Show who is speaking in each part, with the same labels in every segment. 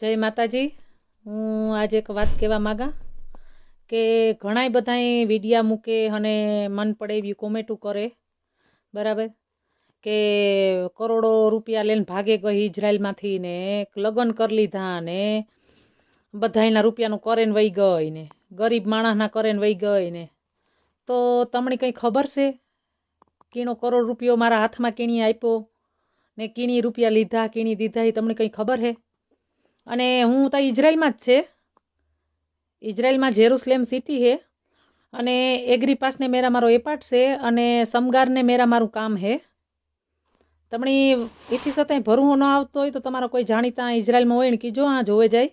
Speaker 1: જય માતાજી. હું આજે એક વાત કહેવા માગા કે ઘણાય બધાય વિડીયા મૂકે અને મન પડે એવી કોમેટું કરે. બરાબર? કે કરોડો રૂપિયા લઈને ભાગે ગઈ ઇઝરાયલમાંથી ને લગ્ન કરી લીધા ને બધાયના રૂપિયાનું કરેન વહી ગઈ ને, ગરીબ માણસના કરેન વહી ગઈ ને. તો તમને કંઈ ખબર છે? કીણો કરોડ રૂપિયો મારા હાથમાં કીણી આપ્યો ને કીણી રૂપિયા લીધા, કીણી દીધા, એ તમને કંઈ ખબર છે અને હું તો ઇઝરાયલમાં જ છે. ઇઝરાયલમાં જેરુસલેમ સિટી છે અને એગ્રી પાસને મેરા મારો એપાર્ટ છે અને સમગારને મેરા મારું કામ છે તમને એથી સાથે ભરવો ન આવતો હોય તો તમારો કોઈ જાણીતા ઇઝરાયલમાં હોય ને કીજો, આ જોવે જાય.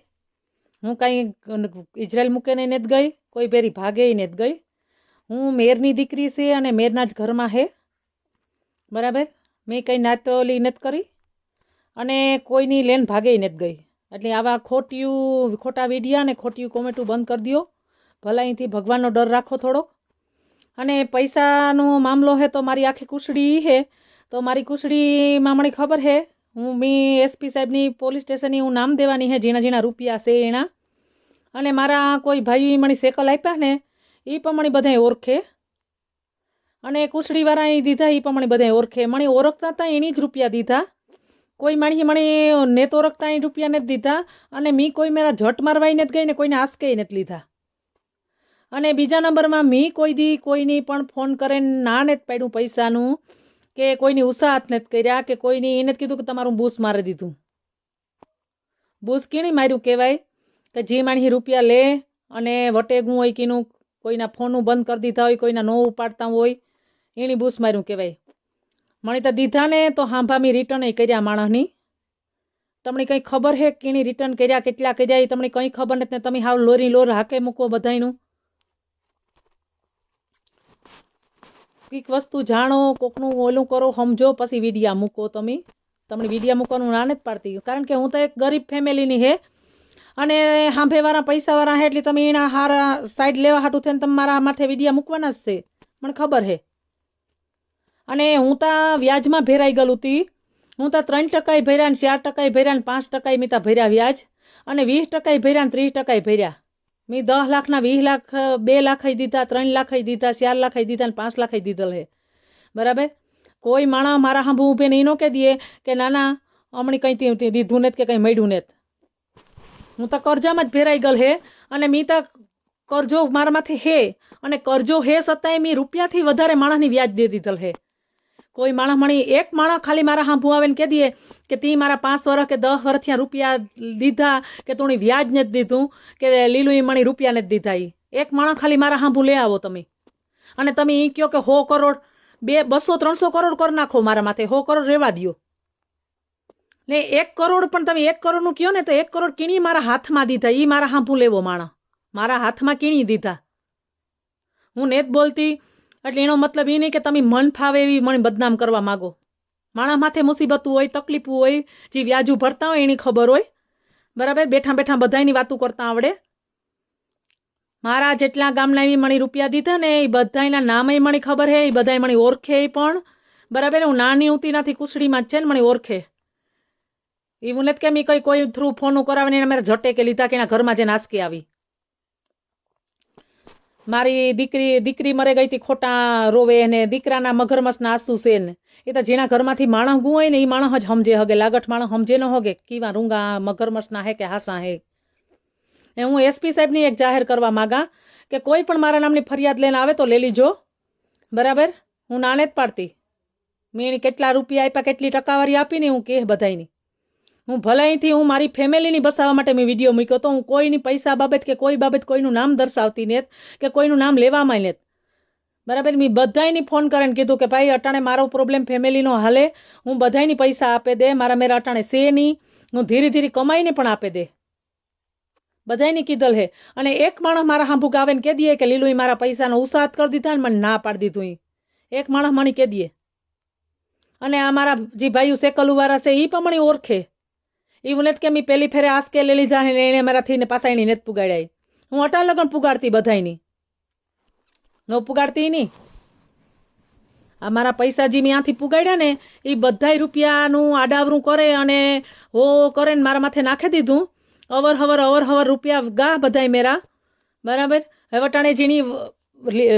Speaker 1: હું કાંઈ ઇઝરાયલ નહીં જ ગઈ, કોઈ બેરી ભાગે જ ગઈ. હું મેરની દીકરી છે અને મેરના જ ઘરમાં છે બરાબર? મેં કંઈ નાતોલી નથી કરી અને કોઈની લેન ભાગે નથી ગઈ. એટલે આવા ખોટિયું, ખોટા વિડીયા ને ખોટિયું કોમેન્ટું બંધ કરી દો ભલા અહીંથી ભગવાનનો ડર રાખો થોડોક. અને પૈસાનો મામલો છે તો મારી આખી કુસડી છે તો મારી કુસડીમાં મને ખબર છે હું મેં એસપી સાહેબની પોલીસ સ્ટેશનની હું નામ દેવાની છે ઝીણા ઝીણા રૂપિયા છે એના. અને મારા કોઈ ભાઈ મને સેકલ આપ્યા ને એ પણ મને બધાય ઓળખે. અને કુસડીવાળાએ દીધા એ પણ મને બધાય ઓળખે. મને ઓળખતા હતા એની જ રૂપિયા દીધા. કોઈ માણી મને તો રખતા એ રૂપિયા નથી દીધા અને મી કોઈ મેરા ઝટ મારવાય નથી ગઈ ને કોઈને આસકે નથી લીધા. અને બીજા નંબરમાં મી કોઈ દી કોઈની પણ ફોન કરે ના નથી પાડ્યું પૈસાનું કે કોઈની ઉત્સાહત નથી કર્યા કે કોઈની એને જ કીધું કે તમારું બૂસ મારી દીધું. બૂસ કીણી માર્યું કહેવાય કે જે માણી રૂપિયા લે અને વટેગું હોય કીનું કોઈના ફોનું બંધ કરી દીધા હોય, કોઈના નો ઉપાડતા હોય, એની બૂસ માર્યું કહેવાય. મને તો દીધા ને તો હાંભામી રિટર્ન કર્યા માણસની. તમને કંઈ ખબર છે કીણી રિટર્ન કર્યા, કેટલા કર્યા, એ તમને કંઈ ખબર નથી તમે હાવ લોરી લોર હાકે મૂકો બધાનું કંઈક વસ્તુ જાણો, કોકનું ઓલું કરો, સમજો, પછી વિડીયા મૂકો તમે. તમને વિડીયા મૂકવાનું ના નથી પાડતી. કારણ કે હું તો એક ગરીબ ફેમિલીની હે અને હાંભેવાળા પૈસાવાળા હે, એટલે તમે એના હારા સાઈડ લેવા હાટું થઈને મારા માથે વિડીયા મૂકવાના જ છે. મને ખબર છે અને હું તો વ્યાજમાં ભેરાઈ ગયેલું હતી હું તો ત્રણ ટકાએ ભર્યા ને ચાર ટકાએ ભર્યા ને પાંચ ટકાએ મેં ત્યાં ભર્યા વ્યાજ અને વીસ ટકાએ ભર્યા ને ત્રીસ ટકાએ ભર્યા. મેં દસ લાખના વીસ લાખ, બે લાખાઈ દીધા, ત્રણ લાખાઈ દીધા, ચાર લાખાઈ દીધા ને પાંચ લાખાઈ દીધેલ હે બરાબર? કોઈ માણસ મારા હાંભું ઊભે નો કહી દે કે ના ના, હમણાં કંઈ દીધું નથી કે કંઈ મળ્યું નથી હું તો કરજામાં જ ભેરાઈ ગયેલ હે અને મેં તો કરજો મારામાંથી હે અને કરજો હે છતાંય મેં રૂપિયાથી વધારે માણસની વ્યાજ દે દીધેલ હે. કોઈ માણસ મણી એક માણસ ખાલી મારા હાંભું આવે ને કહી દે કે તી મારા પાંચ વર્ષ કે દસ વર્ષથી રૂપિયા દીધા કે તોણી વ્યાજ નથી દીધું કે લીલું મણી રૂપિયા નથી દીધા એ એક માણસ ખાલી મારા હાંભું લઈ આવો તમે. અને તમે એ કહો કે હો કરોડ, બે, બસો, ત્રણસો કરોડ કરી નાખો મારા માથે. હો કરોડ રહેવા દો ને એક કરોડ પણ તમે એક કરોડનું કહો ને તો એક કરોડ કીણી મારા હાથમાં દીધા. એ મારા હાંભું લેવો માણસ. મારા હાથમાં કીણી દીધા. હું નેત બોલતી એટલે એનો મતલબ એ નહીં કે તમે મન ફાવે એવી મને બદનામ કરવા માગો. માણા માથે મુસીબતું હોય, તકલીફો હોય, જે વ્યાજુ ભરતા હોય એની ખબર હોય. બરાબર? બેઠા બેઠા બધાની વાતું કરતા આવડે. મારા જેટલા ગામના એવી મણી રૂપિયા દીધા ને, એ બધાના નામે મને ખબર છે એ બધા મને ઓળખે પણ. બરાબર? હું નાની ઉતી નથી કુસડીમાં જ છે ને મને ઓળખે. એવું નથી કે મેં કંઈ કોઈ થ્રુ ફોન કરાવીને એને મારે ઝટે કે લીધા કે એના ઘરમાં જે નાસકી આવી. મારી દીકરી દીકરી મરે ગઈ હતી, ખોટા રોવે ને દીકરાના મગરમસના આંસુ છે ને. એ તો જેના ઘરમાંથી માણસ ગું હોય ને એ માણસ જ સમજે હગે, લાગઠ માણસ સમજે ન હોગે, કીવા રૂંગા મગરમસના હે કે હાસા હે. એ હું એસપી સાહેબની એક જાહેર કરવા માગા કે કોઈ પણ મારા નામની ફરિયાદ લઈને આવે તો લઈ લીજો. બરાબર? હું નાને જ પાડતી. મેં કેટલા રૂપિયા આપ્યા, કેટલી ટકાવારી આપીને હું કે બધાયની. હું ભલે હું મારી ફેમિલીની બસાવવા માટે મેં વીડિયો મૂક્યો તો હું કોઈની પૈસા બાબત કે કોઈ બાબત કોઈનું નામ દર્શાવતી નેત કે કોઈનું નામ લેવામાં નેત. બરાબર? મેં બધાયની ફોન કરીને કીધું કે ભાઈ, અટાણે મારો પ્રોબ્લેમ ફેમિલીનો હાલે. હું બધાયની પૈસા આપે દે. મારા મેરા અટાણે સે નહીં. હું ધીરે ધીરે કમાઈને પણ આપે દે. બધાયની કીધલ હે. અને એક માણસ મારા હાંભુક આવે ને કહી દઈએ કે લીલું મારા પૈસાનો ઉસાદ કરી દીધા ને મને ના પાડી દીધું એક માણસ મને કહી દઈએ. અને આ મારા જે ભાઈઓ સેકલુવાળા છે એ પણ મને ઓળખે. એવું નથી કે મેં પહેલી ફેરે આસકે લઈ લીધા ને એને મારાથી ને પાછા એની નથી પુગાડ્યા હું અટા લગન પુગાડતી બધાયની. ન પુગાડતી નહીં આ મારા પૈસા જે મેં ત્યાંથી પુગાડ્યા ને એ બધાય રૂપિયાનું આડાવરું કરે અને હો કરે ને મારા માથે નાખી દીધું. અવર હવર અવર હવર રૂપિયા ગા બધાય મેરા. બરાબર? હવે અટાણે જેની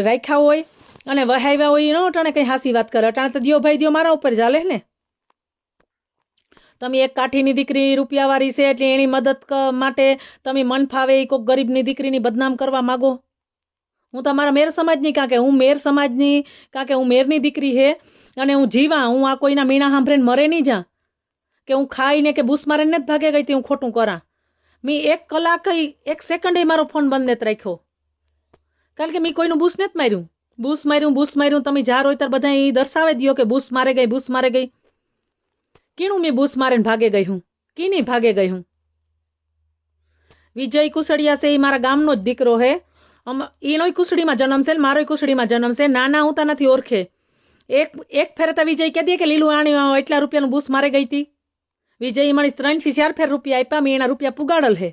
Speaker 1: રાખ્યા હોય અને વહાવ્યા હોય ન અટાણે કંઈ હાસી વાત કરે. અટાણે તો દિયો ભાઈ દિયો મારા ઉપર ચાલે ને. તમે એક કાઠીની દીકરી રૂપિયાવાળી છે એટલે એની મદદ માટે તમે મન ફાવે એ કોઈક ગરીબની દીકરીની બદનામ કરવા માગો. હું તમારા મેર સમાજની કાં કે હું મેર સમાજની, કાં કે હું મેરની દીકરી હે અને હું જીવા, હું આ કોઈના મીણા સાંભળીને મરે નહીં જા કે હું ખાઈને કે બૂસ મારે જ ભાગે ગઈ હતી હું ખોટું કરા. મેં એક કલાક એક સેકન્ડે મારો ફોન બંધ જ રાખ્યો. કારણ કે મેં કોઈનું બૂસ નથી માર્યું. બૂસ માર્યું બૂસ માર્યું, તમે જા હોય ત્યારે બધા એ દર્શાવે દો કે બૂસ મારે ગઈ, બૂસ મારે ગઈ. કીણું મેં બૂસ મારીને ભાગે ગઈ હું? કીની ભાગે ગઈ હું? વિજય કુસડિયા છે એ મારા ગામનો જ દીકરો હે. એનોય કુસડીમાં જન્મ છે ને મારોય કુસડીમાં જન્મ છે. નાના હું તા નથી ઓળખે. એક એક ફેરે તો વિજય કહી દે કે લીલું આણી એટલા રૂપિયાનું બૂસ મારે ગઈ હતી વિજય મણી ત્રણથી ચાર ફેર રૂપિયા આપ્યા, મેં એના રૂપિયા પુગાડલ હે.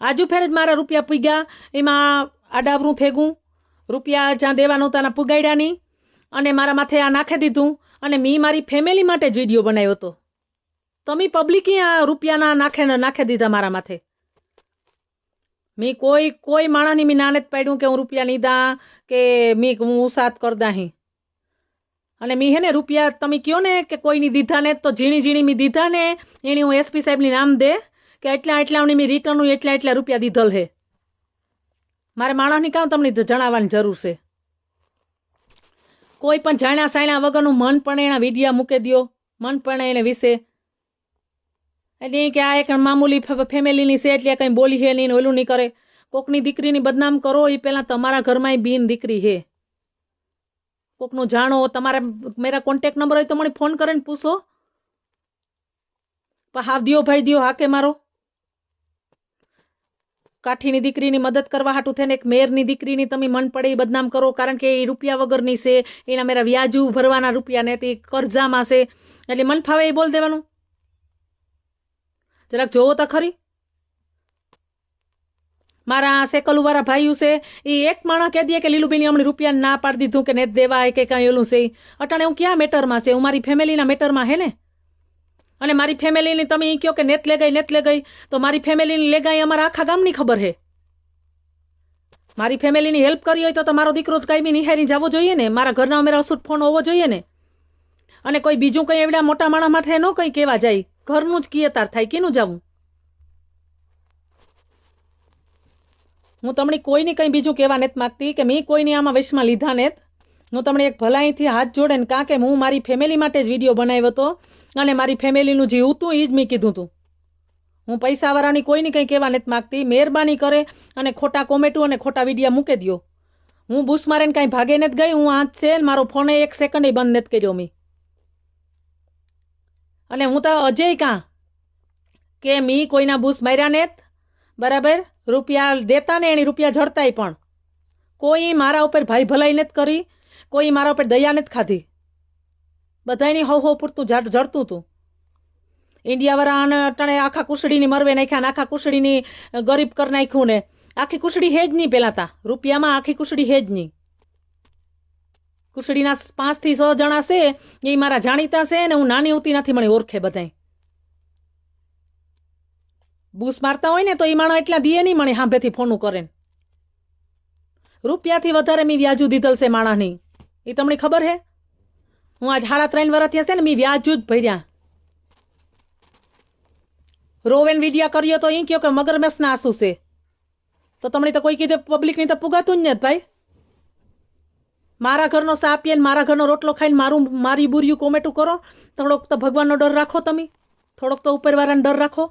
Speaker 1: આજુ ફેર જ મારા રૂપિયા પૂગ્યા, એમાં આડાવરું થેગું. રૂપિયા જ્યાં દેવાનું તાના પુગાડ્યા નહીં. અને મારા માથે આ નાખી દીધું. અને મેં મારી ફેમિલી માટે જ વીડિયો બનાવ્યો હતો. તમે પબ્લિકે આ રૂપિયાના નાખે નાખી દીધા મારા માથે. મેં કોઈ કોઈ માણસની મેં નાને જ પાડ્યું કે હું રૂપિયા લીધા કે મેં હું સાત કરદા હી અને મેં હે ને રૂપિયા તમે કહો ને કે કોઈની દીધા ને તો ઝીણી ઝીણી મેં દીધા ને એની હું એસપી સાહેબની નામ દે કે એટલા એટલા મેં રિટર્ન એટલા એટલા રૂપિયા દીધલ હે. મારે માણસની કામ તમને જણાવવાની જરૂર છે. કોઈ પણ જાણ્યા સાણ્યા વગરનું મન પણ એના વિડીયા મૂકી દ્યો. મન પણ એને વિશે. એટલે એ કે આ એક મામૂલી ફેમિલીની છે એટલે કંઈ બોલી હે નહીં ઓલું નહીં કરે. કોકની દીકરીની બદનામ કરો એ પહેલાં તમારા ઘરમાં બિન દીકરી હે. કોકનું જાણો, તમારે મેરા કોન્ટેક નંબર હોય તો મને ફોન કરીને પૂછો. હા દિયો, ભાઈ દિયો હા કે મારો. કાઠીની દીકરીની મદદ કરવા હાટું થઈને એક મેરની દીકરીની તમે મન પડે એ બદનામ કરો, કારણ કે એ રૂપિયા વગરની છે, એના મેરા વ્યાજુ ભરવાના રૂપિયા ને તે કરજામાં છે. એટલે મન ફાવે એ બોલ દેવાનું. જરાક જોવો તો ખરી. મારા સેકલુવાળા ભાઈઓ છે એ એક માણસ કહી દે કે લીલુબેની હમણાં રૂપિયા ના પાડી દીધું કે નેત દેવાય કે કાંઈ ઓલું છે અટાણે હું ક્યાં મેટરમાં છે? હું મારી ફેમિલીના મેટરમાં હે ને? અને મારી ફેમિલીની તમે એ કહો કે નેત લે ગઈ નેત લે ગઈ તો મારી ફેમિલીની લે ગઈ અમારા આખા ગામની ખબર હે. મારી ફેમિલીની હેલ્પ કરી હોય તો તમારો મારો દીકરો જ કાંઈ બી નિહારી જવો જોઈએ ને, મારા ઘરના અમારા અસુર ફોન હોવો જોઈએ ને. અને કોઈ બીજું કંઈ એવડા મોટા માણા માટે ન કંઈ કહેવા જાય, ઘરનું જ કિયતાર થાય, કેનું જવું? હું તમને કોઈને કંઈ બીજું કહેવા નથી માગતી કે મેં કોઈને આમાં વશમાં લીધા નેત? હું તમને એક ભલાઈથી હાથ જોડે ને કાં કે હું મારી ફેમિલી માટે જ વીડિયો બનાવ્યો હતો અને મારી ફેમિલીનું જે હતું એ જ મેં કીધું હતું હું પૈસાવાળાની કોઈની કંઈ કહેવા નથી માગતી. મહેરબાની કરે અને ખોટા કોમેટું અને ખોટા વિડીયા મૂકી દ્યો. હું બૂસ મારીને કાંઈ ભાગે નથી ગઈ, હું આજ છે મારો ફોને એક સેકન્ડ બંધ નથી કર્યો મેં. અને હું તો અજય કાં કે મી કોઈના બુશ માર્યા નેત બરાબર? રૂપિયા દેતા ને એની રૂપિયા જડતાય પણ. કોઈ મારા ઉપર ભાઈ ભલાઈ નથી કરી, કોઈ મારા ઉપર દયા નથી ખાધી. બધાની હવ હવ પૂરતું જડ, જડતું હતું ઇન્ડિયાવાળા અને અટાણે આખા કુસડીની મરવે નાખ્યા આખા કુસડીની ગરીબ કરી નાખ્યું ને. આખી કુસડી હે જ નહીં પેલા તા રૂપિયામાં આખી કુસડી હે જ નહીં. કુસડીના પાંચથી છ જણા છે, એ મારા જાણીતા છે ને હું નાની હોતી નથી મને ઓળખે બધાય. બૂસ મારતા હોય ને તો એ માણસ એટલા દીએ નહીં મને હાંભેથી ફોનું કરે રૂપિયાથી વધારે મેં વ્યાજુ દીધલ છે માણાની એ તમને ખબર હે? હું આજ સાડા ત્રણ વર્ષ થયા છે ને મેં વ્યાજુ જ ભર્યા. રોવેન વિડિયા કર્યો તો એ કહ્યો કે મગરમચ્છના આંસુ છે. તો તમને તો કોઈ કીધે પબ્લિકની તો પુગાતું જ નથી ભાઈ. મારા ઘરનો સાપીએ ને મારા ઘરનો રોટલો ખાઈને મારું, મારી બુર્યું કોમેટું કરો. થોડોક તો ભગવાનનો ડર રાખો તમે. થોડોક તો ઉપરવાળાનો ડર રાખો.